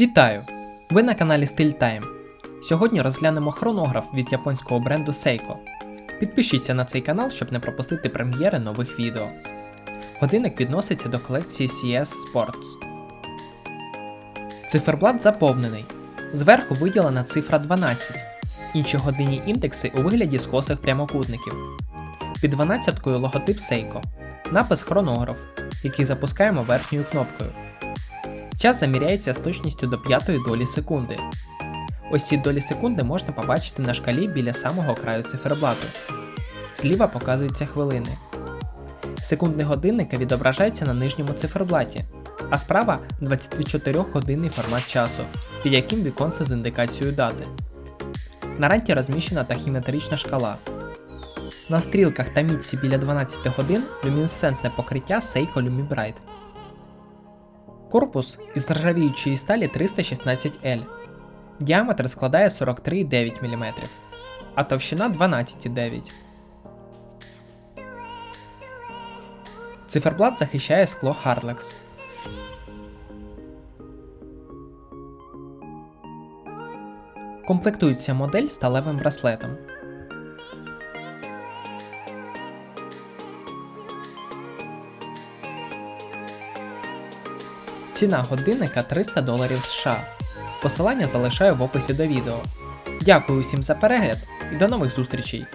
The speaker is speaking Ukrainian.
Вітаю! Ви на каналі Style Time. Сьогодні розглянемо хронограф від японського бренду Seiko. Підпишіться на цей канал, щоб не пропустити прем'єри нових відео. Годинник відноситься до колекції CS Sports. Циферблат заповнений. Зверху виділена цифра 12. Інші годинні індекси у вигляді скосих прямокутників. Під 12-кою логотип Seiko. Напис хронограф, який запускаємо верхньою кнопкою. Час заміряється з точністю до п'ятої долі секунди. Ось ці долі секунди можна побачити на шкалі біля самого краю циферблату. Зліва показуються хвилини. Секундний годинника відображається на нижньому циферблаті, а справа 24-годинний формат часу, під яким віконце з індикацією дати. На ранті розміщена тахіметрична шкала. На стрілках та мітці біля 12 годин люмінесцентне покриття Seiko Lumibright. Корпус із нержавіючої сталі 316L. Діаметр складає 43,9 мм, а товщина 12,9 Циферблат захищає скло Harlex. Комплектується модель сталевим браслетом. Ціна годинника 300 доларів США. Посилання залишаю в описі до відео. Дякую усім за перегляд і до нових зустрічей!